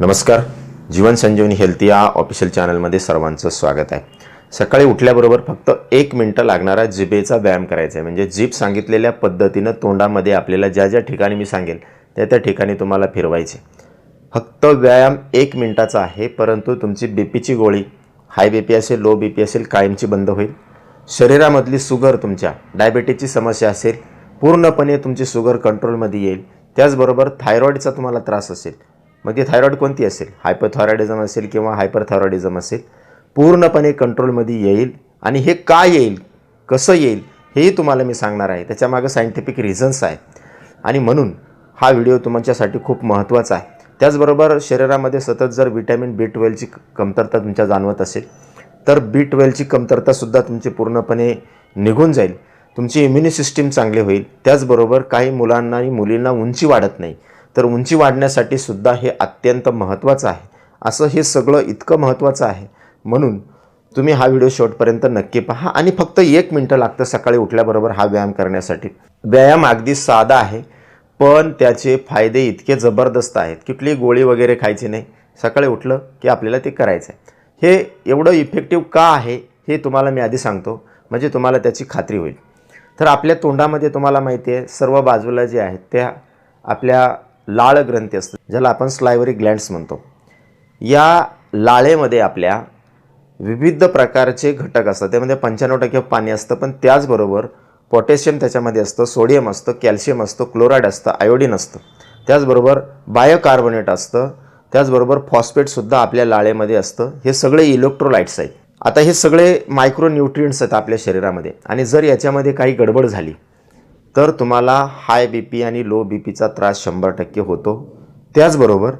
नमस्कार. जीवन संजीवनी हेल्थ या ऑफिशियल चॅनलमध्ये सर्वांचं स्वागत आहे. सकाळी उठल्याबरोबर फक्त एक मिनटं लागणारा जिभेचा व्यायाम करायचा आहे. म्हणजे जीभ सांगितलेल्या पद्धतीनं तोंडामध्ये आपल्याला ज्या ज्या ठिकाणी मी सांगेल त्या त्या ठिकाणी तुम्हाला फिरवायचे. फक्त व्यायाम एक मिनटाचा आहे परंतु तुमची बी पीची गोळी हाय बी पी असेल लो बी पी असेल कायमची बंद होईल. शरीरामधली सुगर तुमच्या डायबेटीजची समस्या असेल पूर्णपणे तुमची सुगर कंट्रोलमध्ये येईल. त्याचबरोबर थायरॉईडचा तुम्हाला त्रास असेल. मग ती थायरॉईड कोणती असेल? हायपरथायरॉईडिझम असेल किंवा हायपरथायरॉईडिझम असेल पूर्णपणे कंट्रोलमध्ये येईल आणि हे का येईल? कसं येईल? हेही तुम्हाला मी सांगणार आहे. त्याच्यामागं सायंटिफिक रिझन्स आहेत. आणि म्हणून हा व्हिडिओ तुमच्यासाठी खूप महत्त्वाचा आहे. त्याचबरोबर शरीरामध्ये सतत जर विटॅमिन बी ट्वेल्वची कमतरता तुमच्या जाणवत असेल तर बी ट्वेल्वची कमतरतासुद्धा तुमची पूर्णपणे निघून जाईल. तुमची इम्युनी सिस्टीम चांगली होईल. त्याचबरोबर काही मुलांना आणि मुलींना उंची वाढत नाही. तर उंची वाढण्यासाठी सुद्धा हे अत्यंत महत्त्वाचं आहे. असं हे सगळं इतकं महत्त्वाचं आहे. म्हणून तुम्ही हा व्हिडिओ शेवटपर्यंत नक्की पहा आणि फक्त एक मिनटं लागतं सकाळी उठल्याबरोबर हा व्यायाम करण्यासाठी. व्यायाम अगदी साधा आहे पण त्याचे फायदे इतके जबरदस्त आहेत. कुठली गोळी वगैरे खायची नाही. सकाळी उठलं की आपल्याला ते करायचं आहे हे एवढं इफेक्टिव्ह का आहे हे तुम्हाला मी आधी सांगतो. म्हणजे तुम्हाला त्याची खात्री होईल. तर आपल्या तोंडामध्ये तुम्हाला माहिती आहे सर्व बाजूला जे आहेत त्या आपल्या लाळ ग्रंथी असते ज्याला आपण स्लायवरी ग्लँड्स म्हणतो. या लाळेमध्ये आपल्या विविध प्रकारचे घटक असतात. त्यामध्ये पंच्याण्णव टक्के पाणी असतं पण त्याचबरोबर पोटॅशियम त्याच्यामध्ये असतं सोडियम असतं कॅल्शियम असतं क्लोराईड असतं आयोडीन असतं. त्याचबरोबर बायोकार्बोनेट असतं. त्याचबरोबर फॉस्फेटसुद्धा आपल्या लाळेमध्ये असतं. हे सगळे इलेक्ट्रोलाइट्स आहेत. आता हे सगळे मायक्रो न्यूट्रियंट्स आहेत आपल्या शरीरामध्ये. आणि जर याच्यामध्ये काही गडबड झाली तर तुम्हाला हाय बी पी आणि लो बी पीचा त्रास शंभर टक्के होतो. त्याचबरोबर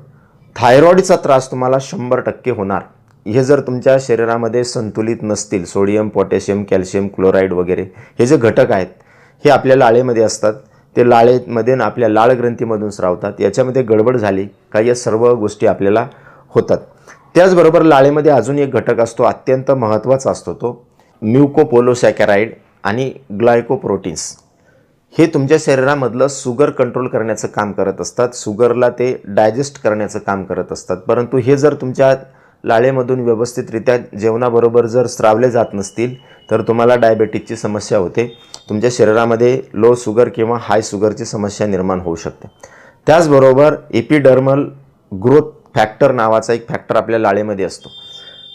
थायरॉईडचा त्रास तुम्हाला शंभर टक्के होणार. हे जर तुमच्या शरीरामध्ये संतुलित नसतील सोडियम पोटॅशियम कॅल्शियम क्लोराईड वगैरे हे जे घटक आहेत हे आपल्या लाळेमध्ये असतात. ते लाळेमध्ये न आपल्या लाळ ग्रंथीमधून स्रावतात याच्यामध्ये गडबड झाली का या सर्व गोष्टी आपल्याला होतात. त्याचबरोबर लाळेमध्ये अजून एक घटक असतो अत्यंत महत्त्वाचा असतो तो म्युकोपोलोसॅकॅराईड आणि ग्लायकोप्रोटीन्स. हे तुमच्या शरीरामधलं सुगर कंट्रोल करण्याचं काम करत असतात. सुगरला ते डायजेस्ट करण्याचं काम करत असतात. परंतु हे जर तुमच्या लाळेमधून व्यवस्थितरित्या जेवणाबरोबर जर स्रावले जात नसतील तर तुम्हाला डायबेटिसची समस्या होते. तुमच्या शरीरामध्ये लो सुगर किंवा हाय सुगरची समस्या निर्माण होऊ शकते. त्याचबरोबर एपिडर्मल ग्रोथ फॅक्टर नावाचा एक फॅक्टर आपल्या लाळेमध्ये असतो.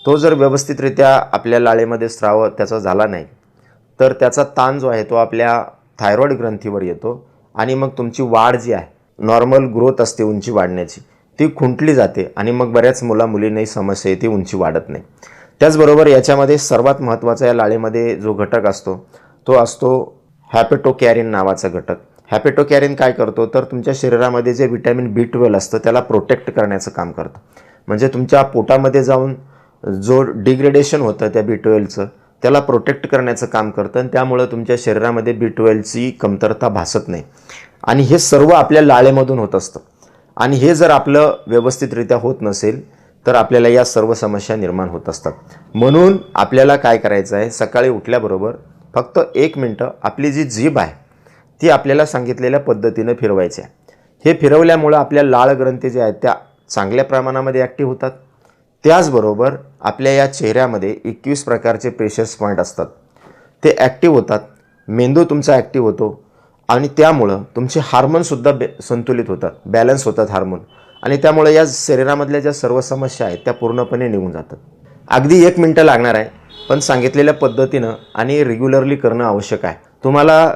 तो जर व्यवस्थितरित्या आपल्या लाळेमध्ये स्राव त्याचा झाला नाही तर त्याचा ताण जो आहे तो आपल्या थायरॉईड ग्रंथीवर येतो आणि मग तुमची वाढ जी आहे नॉर्मल ग्रोथ असते उंची वाढण्याची ती खुंटली जाते आणि मग बऱ्याच मुला मुलींनाही समस्या येते उंची वाढत नाही. त्याचबरोबर याच्यामध्ये सर्वात महत्त्वाचा या लाळेमध्ये जो घटक असतो तो असतो हॅपेटोकॅरिन नावाचा घटक. हॅपेटोकॅरिन काय करतो? तर तुमच्या शरीरामध्ये जे व्हिटॅमिन बी ट्वेल्व असतं त्याला प्रोटेक्ट करण्याचं काम करतं. म्हणजे तुमच्या पोटामध्ये जाऊन जो डिग्रेडेशन होतं त्या बी ट्वेल्वचं त्याला प्रोटेक्ट करण्याचं काम करतं आणि त्यामुळं तुमच्या शरीरामध्ये बी ट्वेल्वची कमतरता भासत नाही. आणि हे सर्व आपल्या लाळेमधून होत असतं. आणि हे जर आपलं व्यवस्थितरित्या होत नसेल तर आपल्याला या सर्व समस्या निर्माण होत असतात. म्हणून आपल्याला काय करायचं आहे? सकाळी उठल्याबरोबर फक्त एक मिनटं आपली जी जीभ आहे ती आपल्याला सांगितलेल्या पद्धतीनं फिरवायची आहे. हे फिरवल्यामुळं आपल्या लाळ ग्रंथी ज्या आहेत त्या चांगल्या प्रमाणामध्ये ॲक्टिव्ह होतात. त्याचबरोबर आपल्या या चेहऱ्यामध्ये एकवीस प्रकारचे प्रेशर्स पॉईंट असतात. ते ॲक्टिव्ह होतात. मेंदू तुमचा ॲक्टिव्ह होतो. आणि त्यामुळं तुमचे हार्मोनसुद्धा बे संतुलित होतात. बॅलन्स होतात हार्मोन आणि त्यामुळे या शरीरामधल्या ज्या सर्व समस्या आहेत त्या पूर्णपणे निघून जातात. अगदी एक मिनटं लागणार आहे पण सांगितलेल्या पद्धतीनं आणि रेग्युलरली करणं आवश्यक आहे. तुम्हाला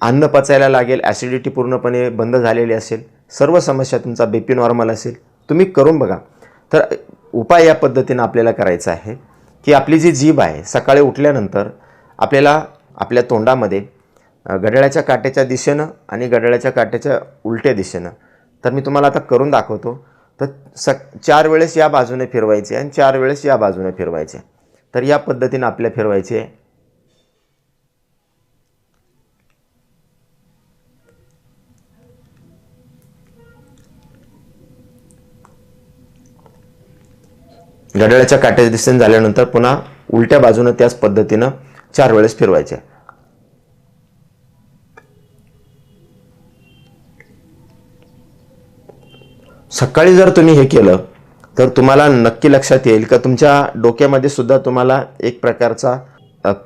अन्न पचायला लागेल ॲसिडिटी पूर्णपणे बंद झालेली असेल सर्व समस्या तुमचा बी पी नॉर्मल असेल तुम्ही करून बघा. तर उपाय या पद्धतीनं आपल्याला करायचा आहे की आपली जी जीभ आहे सकाळी उठल्यानंतर आपल्याला आपल्या तोंडामध्ये अ, घड्याळाच्या काट्याच्या दिशेनं आणि घड्याळाच्या काट्याच्या उलट्या दिशेनं तर मी तुम्हाला आता करून दाखवतो तर सक चार वेळेस या बाजूने फिरवायचे आणि चार वेळेस या बाजूने फिरवायचे. तर या पद्धतीनं आपल्या फिरवायचे घड्याळाच्या काट्याच्या दिशेने झाल्यानंतर पुन्हा उलट्या बाजूनं त्याच पद्धतीनं चार वेळेस फिरवायचे. सकाळी जर तुम्ही हे केलं तर तुम्हाला नक्की लक्षात येईल का तुमच्या डोक्यामध्ये सुद्धा तुम्हाला एक प्रकारचा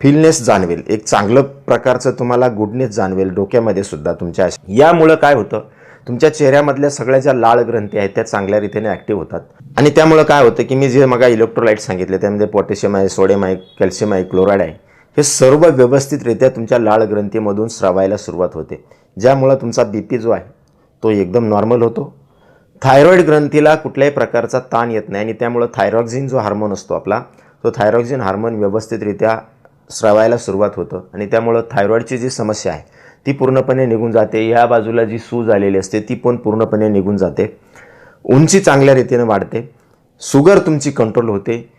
फिलनेस जाणवेल. एक चांगलं प्रकारचं तुम्हाला गुडनेस जाणवेल डोक्यामध्ये सुद्धा तुमच्या यामुळं काय होतं तुमच्या चेहऱ्यामधल्या सगळ्या ज्या लाळ ग्रंथी आहेत त्या चांगल्या रीतीने ॲक्टिव्ह होतात. आणि त्यामुळं काय होतं की मी जे मगा इलेक्ट्रोलाइट सांगितले त्यामध्ये पोटॅशियम आहे सोडियम आहे कॅल्शियम आहे क्लोराईड आहे हे सर्व व्यवस्थितरित्या तुमच्या लाळ ग्रंथीमधून स्रावायला सुरुवात होते. ज्यामुळं तुमचा बी पी जो आहे तो एकदम नॉर्मल होतो. थायरॉईड ग्रंथीला कुठल्याही प्रकारचा ताण येत नाही आणि त्यामुळं थायरॉक्झिन जो हार्मोन असतो आपला तो थायरॉक्झिन हार्मोन व्यवस्थितरित्या स्रावायला सुरुवात होतं. आणि त्यामुळं थायरॉईडची जी समस्या आहे ती पूर्णपणे निघून जाते. या बाजूला जी सूज आलेली असते ती पण पूर्णपणे निघून जाते. उंची चांगल्या रीतीने वाढते. शुगर तुमची कंट्रोल होते.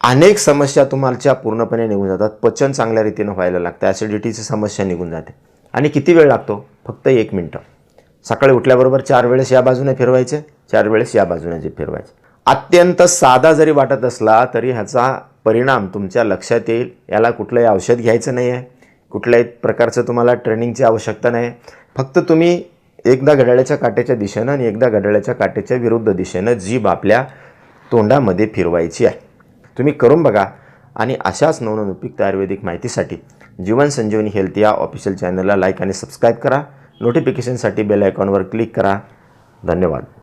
अनेक समस्या तुमच्या पूर्णपणे निघून जातात. पचन चांगल्या रीतीनं व्हायला लागतं. ॲसिडिटीची समस्या निघून जाते. आणि किती वेळ लागतो? फक्त एक मिनटं. सकाळी उठल्याबरोबर चार वेळेस या बाजूने फिरवायचे. चार वेळेस या बाजूने जे फिरवायचे. अत्यंत साधा जरी वाटत असला तरी ह्याचा परिणाम तुमच्या लक्षात येईल. याला कुठलंही औषध घ्यायचं नाही आहे कुठल्याही प्रकारचं तुम्हाला ट्रेनिंगची आवश्यकता नाही फक्त तुम्ही एकदा घड्याळ्याच्या काट्याच्या दिशेनं आणि एकदा घड्याळ्याच्या काट्याच्या विरुद्ध दिशेनं जीभ आपल्या तोंडामध्ये फिरवायची आहे. तुम्ही करून बघा आणि अशाच नवनवीन उपयुक्त आयुर्वेदिक माहितीसाठी जीवन संजीवनी हेल्थ या ऑफिशियल चॅनलला लाईक आणि सबस्क्राईब करा. नोटिफिकेशनसाठी बेल आयकॉनवर क्लिक करा. धन्यवाद.